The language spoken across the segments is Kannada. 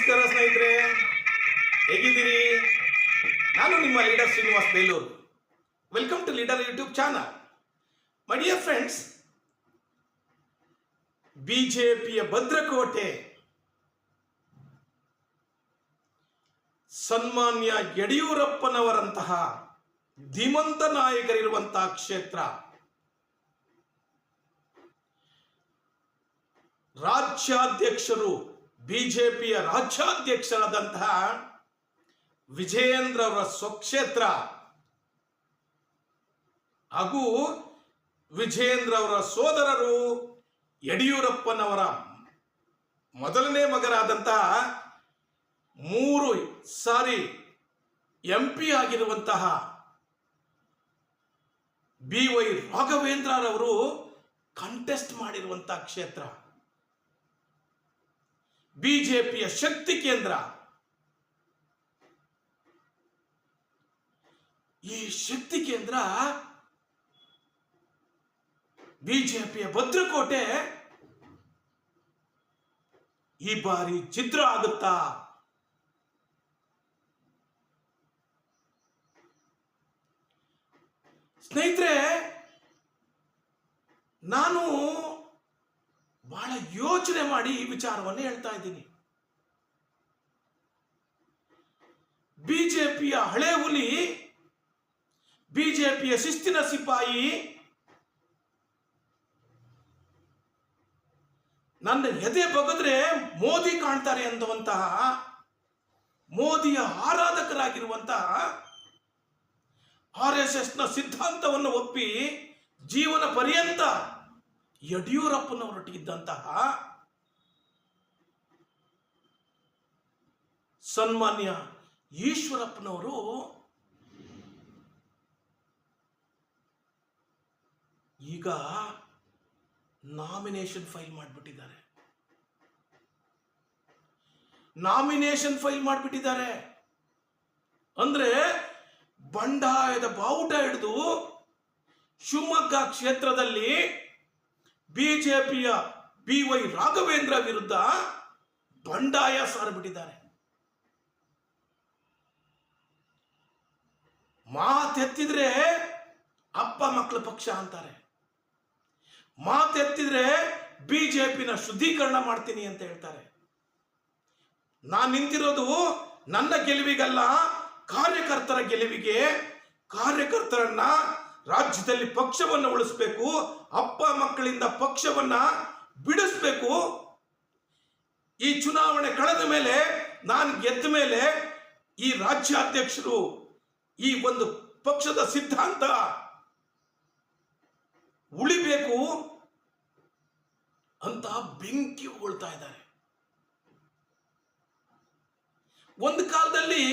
ನಮಸ್ಕಾರ ಸ್ನೇಹಿತರೆ. ಹೇಗಿದ್ದೀರಿ? ನಾನು ನಿಮ್ಮ leader Srinivas Belur. Welcome to leader YouTube channel my dear friends ಬಿಜೆಪಿಯ ಭದ್ರಕೋಟೆ. ಸನ್ಮಾನ್ಯ ಯಡಿಯೂರಪ್ಪನವರಂತಹ ಧೀಮಂತ ನಾಯಕರಿರುವಂತಹ ಕ್ಷೇತ್ರ. ರಾಜ್ಯಾಧ್ಯಕ್ಷರು ಬಿಜೆಪಿಯ ರಾಜ್ಯಾಧ್ಯಕ್ಷರಾದಂತಹ ವಿಜಯೇಂದ್ರ ಅವರ ಸ್ವಕ್ಷೇತ್ರ ಹಾಗೂ ವಿಜಯೇಂದ್ರ ಅವರ ಸೋದರರು ಯಡಿಯೂರಪ್ಪನವರ ಮೊದಲನೇ ಮಗರಾದಂತಹ ಮೂರು ಸಾರಿ ಎಂ ಪಿ ಆಗಿರುವಂತಹ ಬಿ ವೈ ರಾಘವೇಂದ್ರರವರು ಕಂಟೆಸ್ಟ್ ಮಾಡಿರುವಂತಹ ಕ್ಷೇತ್ರ. ಬಿಜೆಪಿಯ ಶಕ್ತಿ ಕೇಂದ್ರ. ಈ ಶಕ್ತಿ ಕೇಂದ್ರ ಬಿಜೆಪಿಯ ಭದ್ರಕೋಟೆ ಈ ಬಾರಿ ಛಿದ್ರ ಆಗುತ್ತಾ? ಸ್ನೇಹಿತರೆ ನಾನು ಬಹಳ ಯೋಚನೆ ಮಾಡಿ ಈ ವಿಚಾರವನ್ನು ಹೇಳ್ತಾ ಇದ್ದೀನಿ. ಬಿಜೆಪಿಯ ಹಳೆ ಹುಲಿ, ಬಿಜೆಪಿಯ ಶಿಸ್ತಿನ ಸಿಪಾಯಿ, ನನ್ನ ಎದೆ ಬಗದ್ರೆ ಮೋದಿ ಕಾಣ್ತಾರೆ ಅನ್ನುವಂತಹ, ಮೋದಿಯ ಆರಾಧಕರಾಗಿರುವಂತಹ ಆರ್ ಎಸ್ ಎಸ್ನ ಸಿದ್ಧಾಂತವನ್ನು ಒಪ್ಪಿ ಜೀವನ ಪರ್ಯಂತ ಯಡಿಯೂರಪ್ಪನವರೊಟ್ಟಿಗಿದ್ದಂತಹ ಸನ್ಮಾನ್ಯ ಈಶ್ವರಪ್ಪನವರು ಈಗ ನಾಮಿನೇಷನ್ ಫೈಲ್ ಮಾಡಿಬಿಟ್ಟಿದ್ದಾರೆ. ನಾಮಿನೇಷನ್ ಫೈಲ್ ಮಾಡಿಬಿಟ್ಟಿದ್ದಾರೆ. ಅಂದ್ರೆ ಬಂಡಾಯದ ಬಾವುಟ ಹಿಡಿದು ಶಿವಮೊಗ್ಗ ಕ್ಷೇತ್ರದಲ್ಲಿ ಬಿಜೆಪಿಯ ಬಿ ವೈ ರಾಘವೇಂದ್ರ ವಿರುದ್ಧ ಬಂಡಾಯ ಸಾರಿಬಿಟ್ಟಿದ್ದಾರೆ. ಮಾತೆತ್ತಿದ್ರೆ ಅಪ್ಪ ಮಕ್ಕಳ ಪಕ್ಷ ಅಂತಾರೆ. ಮಾತೆತ್ತಿದ್ರೆ ಬಿಜೆಪಿನ ಶುದ್ಧೀಕರಣ ಮಾಡ್ತೀನಿ ಅಂತ ಹೇಳ್ತಾರೆ. ನಾನು ನಿಂತಿರೋದು ನನ್ನ ಗೆಲುವಿಗಲ್ಲ, ಕಾರ್ಯಕರ್ತರ ಗೆಲುವಿಗೆ ಕಾರ್ಯಕರ್ತರನ್ನ ರಾಜ್ಯದಲ್ಲಿ ಪಕ್ಷವನ್ನು ಉಳಿಸ್ಬೇಕು, ಅಪ್ಪ ಮಕ್ಕಳಿಂದ ಪಕ್ಷವನ್ನ ಬಿಡಿಸ್ಬೇಕು. ಈ ಚುನಾವಣೆ ಕಳೆದ ಮೇಲೆ, ನಾನು ಗೆದ್ದ ಮೇಲೆ ಈ ರಾಜ್ಯಾಧ್ಯಕ್ಷರು ಈ ಒಂದು ಪಕ್ಷದ ಸಿದ್ಧಾಂತ ಉಳಿಬೇಕು ಅಂತ ಬೆಂಕಿ ಉಳ್ತಾ ಇದ್ದಾರೆ. ಒಂದು ಕಾಲದಲ್ಲಿ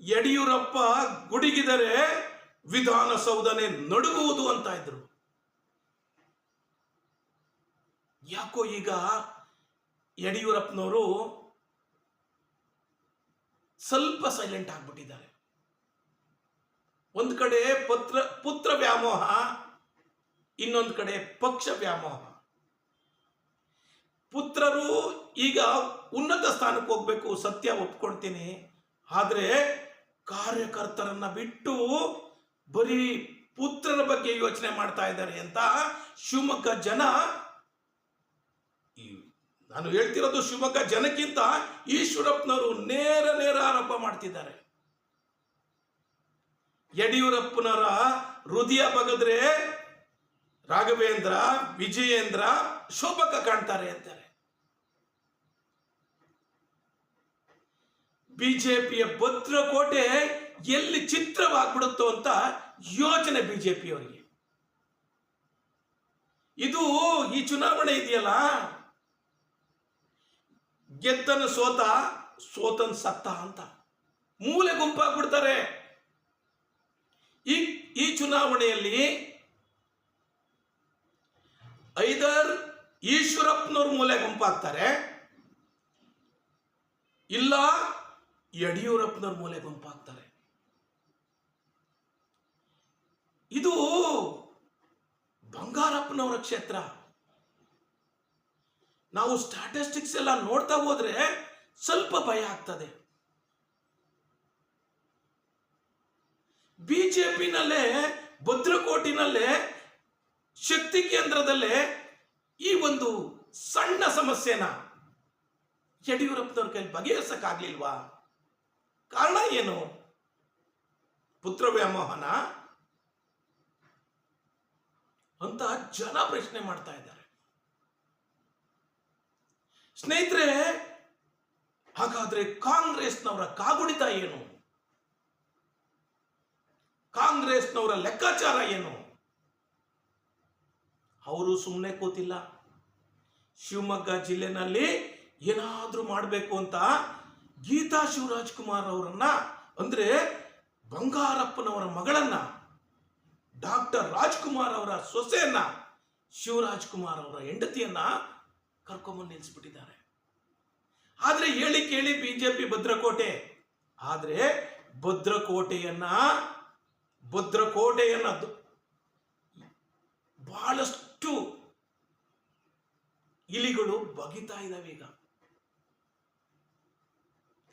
ಯಡಿಯೂರಪ್ಪ ಗುಡುಗಿದರೆ ವಿಧಾನಸೌಧನೆ ನಡುಗುವುದು ಅಂತ ಇದ್ರು. ಯಾಕೋ ಈಗ ಯಡಿಯೂರಪ್ಪನವರು ಸ್ವಲ್ಪ ಸೈಲೆಂಟ್ ಆಗ್ಬಿಟ್ಟಿದ್ದಾರೆ. ಒಂದು ಕಡೆ ಪತ್ರ, ಪುತ್ರ ವ್ಯಾಮೋಹ, ಇನ್ನೊಂದು ಕಡೆ ಪಕ್ಷ ವ್ಯಾಮೋಹ. ಪುತ್ರರು ಈಗ ಉನ್ನತ ಸ್ಥಾನಕ್ಕೆ ಹೋಗ್ಬೇಕು, ಸತ್ಯ ಒಪ್ಕೊಳ್ತೀನಿ. ಆದ್ರೆ ಕಾರ್ಯಕರ್ತರನ್ನ ಬಿಟ್ಟು ಬರೀ ಪುತ್ರರ ಬಗ್ಗೆ ಯೋಚನೆ ಮಾಡ್ತಾ ಇದ್ದಾರೆ ಅಂತ ಶಿವಮೊಗ್ಗ ಜನ ನಾನು ಹೇಳ್ತಿರೋದು ಶಿವಮೊಗ್ಗ ಜನಕ್ಕಿಂತ ಈಶ್ವರಪ್ಪನವರು ನೇರ ನೇರ ಆರೋಪ ಮಾಡ್ತಿದ್ದಾರೆ. ಯಡಿಯೂರಪ್ಪನವರ ಹೃದಯ ಬಗದ್ರೆ ರಾಘವೇಂದ್ರ, ವಿಜಯೇಂದ್ರ ಶೋಭಕ ಕಾಣ್ತಾರೆ ಅಂತಾರೆ. ಬಿಜೆಪಿಯ ಭದ್ರಕೋಟೆ ಎಲ್ಲಿ ಚಿತ್ರವಾಗ್ಬಿಡುತ್ತೋ ಅಂತ ಯೋಚನೆ ಬಿಜೆಪಿಯವರಿಗೆ ಇದು ಈ ಚುನಾವಣೆ ಇದೆಯಲ್ಲ? ಗೆದ್ದನ ಸೋತ, ಸೋತನ್ ಸತ್ತ ಅಂತ. ಮೂಲೆ ಗುಂಪಾಗ್ಬಿಡ್ತಾರೆ. ಈ ಈ ಚುನಾವಣೆಯಲ್ಲಿ ಐದರ್ ಈಶ್ವರಪ್ಪನವ್ರ ಮೂಲೆ ಗುಂಪಾಗ್ತಾರೆ. ಇಲ್ಲ ಯಡಿಯೂರಪ್ಪನವ್ರ ಮೂಲೆ ಗುಂಪಾಗ್ತಾರೆ. ಇದು ಬಂಗಾರಪ್ಪನವರ ಕ್ಷೇತ್ರ. ನಾವು ಸ್ಟಾಟಿಸ್ಟಿಕ್ಸ್ ಎಲ್ಲ ನೋಡ್ತಾ ಹೋದ್ರೆ ಸ್ವಲ್ಪ ಭಯ ಆಗ್ತದೆ. ಬಿಜೆಪಿನಲ್ಲೇ, ಭದ್ರಕೋಟಿನಲ್ಲೇ, ಶಕ್ತಿ ಕೇಂದ್ರದಲ್ಲೇ ಈ ಒಂದು ಸಣ್ಣ ಸಮಸ್ಯೆನ ಯಡಿಯೂರಪ್ಪನವ್ರ ಕೈ ಬಗೆಹರಿಸಕ್ಕಾಗ್ಲಿಲ್ವಾ? ಕಾರಣ ಏನು? ಪುತ್ರ ವ್ಯಾಮೋಹನ ಅಂತ ಜನ ಪ್ರಶ್ನೆ ಮಾಡ್ತಾ ಇದ್ದಾರೆ. ಸ್ನೇಹಿತರೆ, ಹಾಗಾದ್ರೆ ಕಾಂಗ್ರೆಸ್ನವರ ಕಾಗುಣಿತ ಏನು? ಕಾಂಗ್ರೆಸ್ನವರ ಲೆಕ್ಕಾಚಾರ ಏನು? ಅವರು ಸುಮ್ಮನೆ ಕೂತಿಲ್ಲ. ಶಿವಮೊಗ್ಗ ಜಿಲ್ಲೆನಲ್ಲಿ ಏನಾದ್ರೂ ಮಾಡಬೇಕು ಅಂತ ಗೀತಾ ಶಿವರಾಜ್ ಕುಮಾರ್ ಅವರನ್ನ ಅಂದರೆ ಬಂಗಾರಪ್ಪನವರ ಮಗಳನ್ನ ಡಾಕ್ಟರ್ ರಾಜ್ಕುಮಾರ್ ಅವರ ಸೊಸೆಯನ್ನ, ಶಿವರಾಜ್ ಕುಮಾರ್ ಅವರ ಹೆಂಡತಿಯನ್ನ ಕರ್ಕೊಂಬಂದು ನಿಲ್ಲಿಸ್ಬಿಟ್ಟಿದ್ದಾರೆ. ಆದ್ರೆ ಹೇಳಿ ಕೇಳಿ ಬಿಜೆಪಿ ಭದ್ರಕೋಟೆ. ಆದ್ರೆ ಭದ್ರಕೋಟೆಯನ್ನ ಭದ್ರಕೋಟೆಯನ್ನ ಬಹಳಷ್ಟು ಇಲಿಗಳು ಬಗಿತಾ ಇದಾವೆ ಈಗ.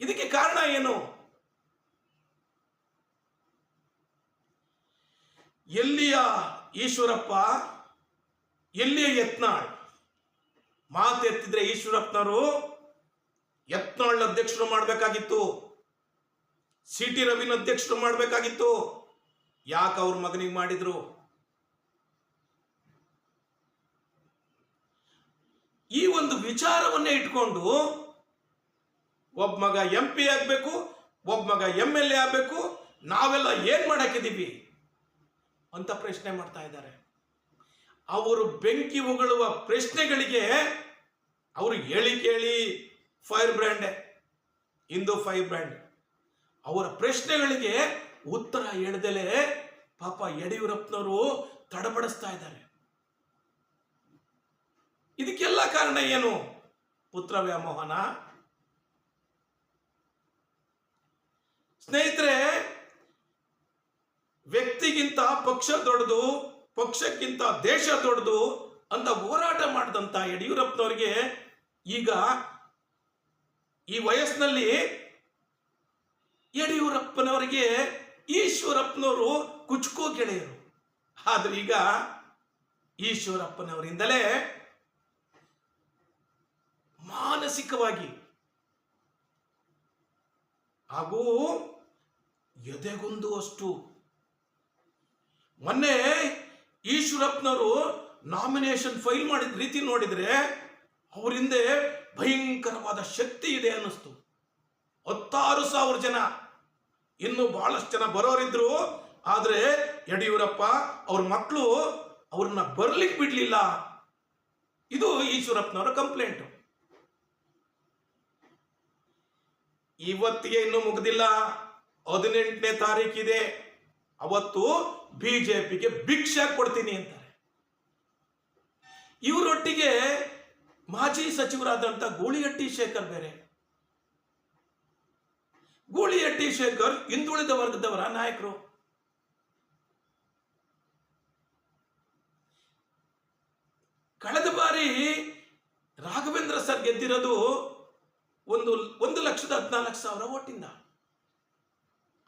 ಇದಕ್ಕೆ ಕಾರಣ ಏನು? ಎಲ್ಲಿಯ ಈಶ್ವರಪ್ಪ? ಎಲ್ಲಿಯ ಯತ್ನಾಳ್? ಮಾತೆತ್ತಿದ್ರೆ ಈಶ್ವರಪ್ಪನವರು ಯತ್ನಾಳ್ ಅಧ್ಯಕ್ಷರು ಮಾಡಬೇಕಾಗಿತ್ತು. ಸಿ ಟಿ ರವಿನ ಅಧ್ಯಕ್ಷರು ಮಾಡಬೇಕಾಗಿತ್ತು. ಯಾಕೆ ಅವ್ರ ಮಗನಿಗೆ ಮಾಡಿದ್ರು? ಈ ಒಂದು ವಿಚಾರವನ್ನೇ ಇಟ್ಕೊಂಡು ಒಬ್ಬ ಮಗ ಎಂ ಪಿ ಆಗ್ಬೇಕು, ಒಬ್ಬ ಮಗ ಎಂ ಎಲ್ ಎ ಆಗಬೇಕು, ನಾವೆಲ್ಲ ಏನು ಮಾಡಾಕಿದೀವಿ? ಅಂತ ಪ್ರಶ್ನೆ ಮಾಡ್ತಾ ಇದ್ದಾರೆ. ಅವರು ಬೆಂಕಿ ಉಗುಳುವ ಪ್ರಶ್ನೆಗಳಿಗೆ ಅವರು ಹೇಳಿ ಕೇಳಿ ಫೈರ್ ಬ್ರ್ಯಾಂಡ್ ಇಂದು ಫೈರ್ ಬ್ರ್ಯಾಂಡ್. ಅವರ ಪ್ರಶ್ನೆಗಳಿಗೆ ಉತ್ತರ ಹೇಳದಲೆ ಪಾಪ ಯಡಿಯೂರಪ್ಪನವರು ತಡಬಡಿಸ್ತಾ ಇದ್ದಾರೆ. ಇದಕ್ಕೆಲ್ಲ ಕಾರಣ ಏನು? ಪುತ್ರ ವ್ಯಾಮೋಹನ? ಸ್ನೇಹಿತರೆ ವ್ಯಕ್ತಿಗಿಂತ ಪಕ್ಷ ದೊಡ್ಡದು, ಪಕ್ಷಕ್ಕಿಂತ ದೇಶ ದೊಡ್ಡದು ಅಂತ ಹೋರಾಟ ಮಾಡಿದಂತ ಯಡಿಯೂರಪ್ಪನವ್ರಿಗೆ ಈಗ ಈ ವಯಸ್ಸಿನಲ್ಲಿ ಯಡಿಯೂರಪ್ಪನವರಿಗೆ ಈಶ್ವರಪ್ಪನವರು ಕುಚ್ಕೋ ಗೆಳೆಯರು. ಆದ್ರೆ ಈಗ ಈಶ್ವರಪ್ಪನವರಿಂದಲೇ ಮಾನಸಿಕವಾಗಿ ಹಾಗೂ ಎದೆಗುಂದುವಷ್ಟು ಮೊನ್ನೆ ಈಶ್ವರಪ್ಪನವರು ನಾಮಿನೇಷನ್ ಫೈಲ್ ಮಾಡಿದ ರೀತಿ ನೋಡಿದ್ರೆ ಅವ್ರ ಭಯಂಕರವಾದ ಶಕ್ತಿ ಇದೆ ಅನ್ನಿಸ್ತು. ಹತ್ತಾರು ಸಾವಿರ ಜನ, ಇನ್ನು ಬಹಳಷ್ಟು ಜನ ಬರೋರಿದ್ರು. ಆದರೆ ಯಡಿಯೂರಪ್ಪ ಅವ್ರ ಮಕ್ಕಳು ಅವ್ರನ್ನ ಬರ್ಲಿಕ್ಕೆ ಬಿಡಲಿಲ್ಲ. ಇದು ಈಶ್ವರಪ್ಪನವರ ಕಂಪ್ಲೇಂಟ್ ಇವತ್ತಿಗೆ ಇನ್ನೂ ಮುಗ್ದಿಲ್ಲ. ಹದಿನೆಂಟನೇ ತಾರೀಕಿದೆ ಅವತ್ತು ಬಿಜೆಪಿಗೆ ಭಿಕ್ಷೆ ಕೊಡ್ತೀನಿ ಅಂತಾರೆ. ಇವರೊಟ್ಟಿಗೆ ಮಾಜಿ ಸಚಿವರಾದಂಥ ಗೂಳಿಹಟ್ಟಿ ಶೇಖರ್ ಬೇರೆ. ಗೂಳಿಹಟ್ಟಿ ಶೇಖರ್ ಹಿಂದುಳಿದ ವರ್ಗದವರ ನಾಯಕರು. ಕಳೆದ ಬಾರಿ ರಾಘವೇಂದ್ರ ಸರ್ ಗೆದ್ದಿರೋದು ಒಂದು ಒಂದು ಲಕ್ಷದ ಹದಿನಾಲ್ಕು ಸಾವಿರ ಓಟಿಂದ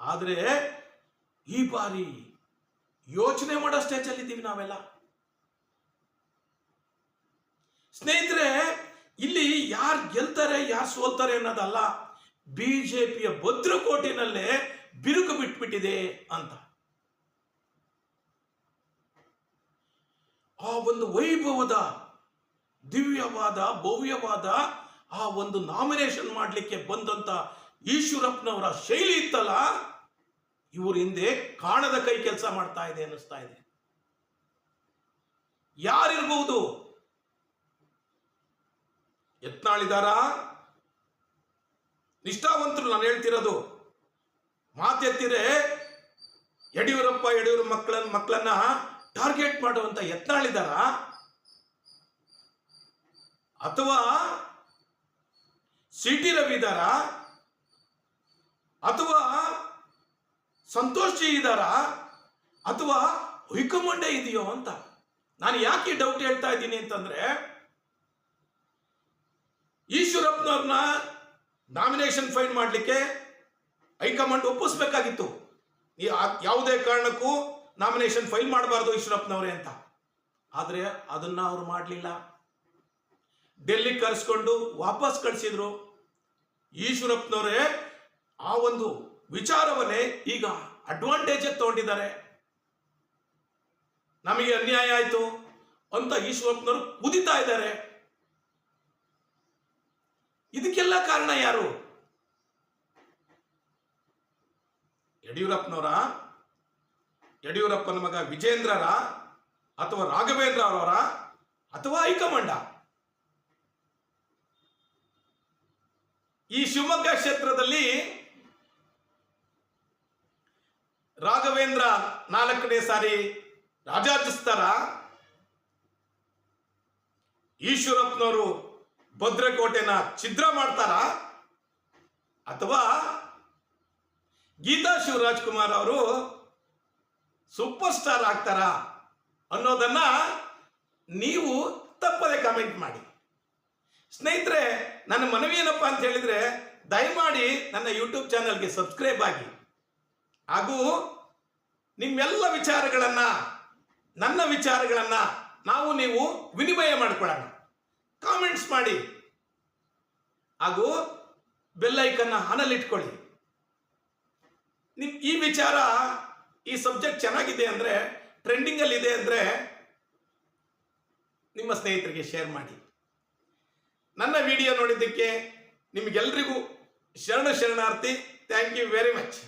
ಆದರೆ ಈ ಬಾರಿ ಯೋಚನೆ ಮಾಡೋ ಸ್ಟೇಜಲ್ಲಿ ಇದ್ದೀವಿ ನಾವೆಲ್ಲ. ಸ್ನೇಹಿತರೆ, ಇಲ್ಲಿ ಯಾರು ಗೆಲ್ತಾರೆ, ಯಾರು ಸೋಲ್ತಾರೆ ಅನ್ನೋದಲ್ಲ ಬಿ ಜೆ ಪಿಯ ಭದ್ರಕೋಟಿನಲ್ಲೇ ಬಿರುಕು ಬಿಟ್ಬಿಟ್ಟಿದೆ ಅಂತ. ಆ ಒಂದು ವೈಭವದ, ದಿವ್ಯವಾದ, ಭವ್ಯವಾದ ಆ ಒಂದು ನಾಮಿನೇಷನ್ ಮಾಡಲಿಕ್ಕೆ ಬಂದಂತ ಈಶ್ವರಪ್ಪನವರ ಶೈಲಿ ಇತ್ತಲ್ಲ ಇವ್ರ ಹಿಂದೆ ಕಾಣದ ಕೈ ಕೆಲಸ ಮಾಡ್ತಾ ಇದೆ ಅನ್ನಿಸ್ತಾ ಇದೆ. ಯಾರಿರ್ಬಹುದು ಯತ್ನಾಳಿದಾರ? ನಿಷ್ಠಾವಂತರು ನಾನು ಹೇಳ್ತಿರೋದು. ಮಾತೆತ್ತಿರೆ ಯಡಿಯೂರಪ್ಪ, ಯಡಿಯೂರ ಮಕ್ಕಳನ್ನ ಮಕ್ಕಳನ್ನ ಟಾರ್ಗೆಟ್ ಮಾಡುವಂತ ಯತ್ನಾಳಿದಾರ? ಅಥವಾ ಸಿಟಿ ಟಿ ರವಿ ಅಥವಾ ಸಂತೋಷ್ ಇದ್ದಾರಾ ಅಥವಾ ಹೈಕಮಾಂಡೇ ಇದೆಯೋ ಅಂತ? ನಾನು ಯಾಕೆ ಡೌಟ್ ಹೇಳ್ತಾ ಇದ್ದೀನಿ ಅಂತಂದ್ರೆ, ಈಶ್ವರಪ್ಪನವ್ರನ್ನ ನಾಮಿನೇಷನ್ ಫೈಲ್ ಮಾಡಲಿಕ್ಕೆ ಹೈಕಮಾಂಡ್ ಒಪ್ಪಿಸ್ಬೇಕಾಗಿತ್ತು. ಯಾವುದೇ ಕಾರಣಕ್ಕೂ ನಾಮಿನೇಷನ್ ಫೈಲ್ ಮಾಡಬಾರ್ದು ಈಶ್ವರಪ್ಪನವರೇ ಅಂತ. ಆದರೆ ಅದನ್ನ ಅವರು ಮಾಡಲಿಲ್ಲ. ಡೆಲ್ಲಿ ಕರೆಸ್ಕೊಂಡು ವಾಪಸ್ ಕಳಿಸಿದ್ರು. ಈಶ್ವರಪ್ಪನವರೇ, ಆ ಒಂದು ವಿಚಾರವನ್ನೇ ಈಗ ಅಡ್ವಾಂಟೇಜ್ ತಗೊಂಡಿದ್ದಾರೆ. ನಮಗೆ ಅನ್ಯಾಯ ಆಯಿತು ಅಂತ ಈಶ್ವರಪ್ಪನವರು ಕುದಿತಾ ಇದ್ದಾರೆ. ಇದಕ್ಕೆಲ್ಲ ಕಾರಣ ಯಾರು? ಯಡಿಯೂರಪ್ಪನವರ? ಯಡಿಯೂರಪ್ಪನ ಮಗ ವಿಜೇಂದ್ರರ? ಅಥವಾ ರಾಘವೇಂದ್ರ ಅವರ ಅಥವಾ ಹೈಕಮಾಂಡ? ಈ ಶಿವಮೊಗ್ಗ ಕ್ಷೇತ್ರದಲ್ಲಿ ರಾಘವೇಂದ್ರ ನಾಲ್ಕನೇ ಸಾರಿ ರಾಜಾಜಿಸ್ತಾರ ಈಶ್ವರಪ್ಪನವರು ಭದ್ರಕೋಟೆನ ಛಿದ್ರ ಮಾಡ್ತಾರ ಅಥವಾ ಗೀತಾ ಶಿವರಾಜ್ ಕುಮಾರ್ ಅವರು ಸೂಪರ್ ಸ್ಟಾರ್ ಆಗ್ತಾರ ಅನ್ನೋದನ್ನ ನೀವು ತಪ್ಪದೆ ಕಮೆಂಟ್ ಮಾಡಿ. ಸ್ನೇಹಿತರೆ, ನನ್ನ ಮನವಿ ಏನಪ್ಪ ಅಂತ ಹೇಳಿದ್ರೆ ದಯಮಾಡಿ ನನ್ನ ಯೂಟ್ಯೂಬ್ ಚಾನಲ್ಗೆ ಸಬ್ಸ್ಕ್ರೈಬ್ ಆಗಿ. ಹಾಗೂ ನಿಮ್ಮೆಲ್ಲ ವಿಚಾರಗಳನ್ನು, ನನ್ನ ವಿಚಾರಗಳನ್ನು ನಾವು ನೀವು ವಿನಿಮಯ ಮಾಡಿಕೊಳ್ಳೋಣ. ಕಾಮೆಂಟ್ಸ್ ಮಾಡಿ. ಹಾಗೂ ಬೆಲ್ಲೈಕನ್ನ ಹಣಲಿಟ್ಕೊಳ್ಳಿ. ನಿಮ್ ಈ ವಿಚಾರ, ಈ ಸಬ್ಜೆಕ್ಟ್ ಚೆನ್ನಾಗಿದೆ ಅಂದರೆ ಟ್ರೆಂಡಿಂಗಲ್ಲಿ ಇದೆ ಅಂದರೆ, ನಿಮ್ಮ ಸ್ನೇಹಿತರಿಗೆ ಶೇರ್ ಮಾಡಿ. ನನ್ನ ವಿಡಿಯೋ ನೋಡಿದ್ದಕ್ಕೆ ನಿಮಗೆಲ್ರಿಗೂ ಶರಣ ಶರಣಾರ್ಥಿ. Thank you very much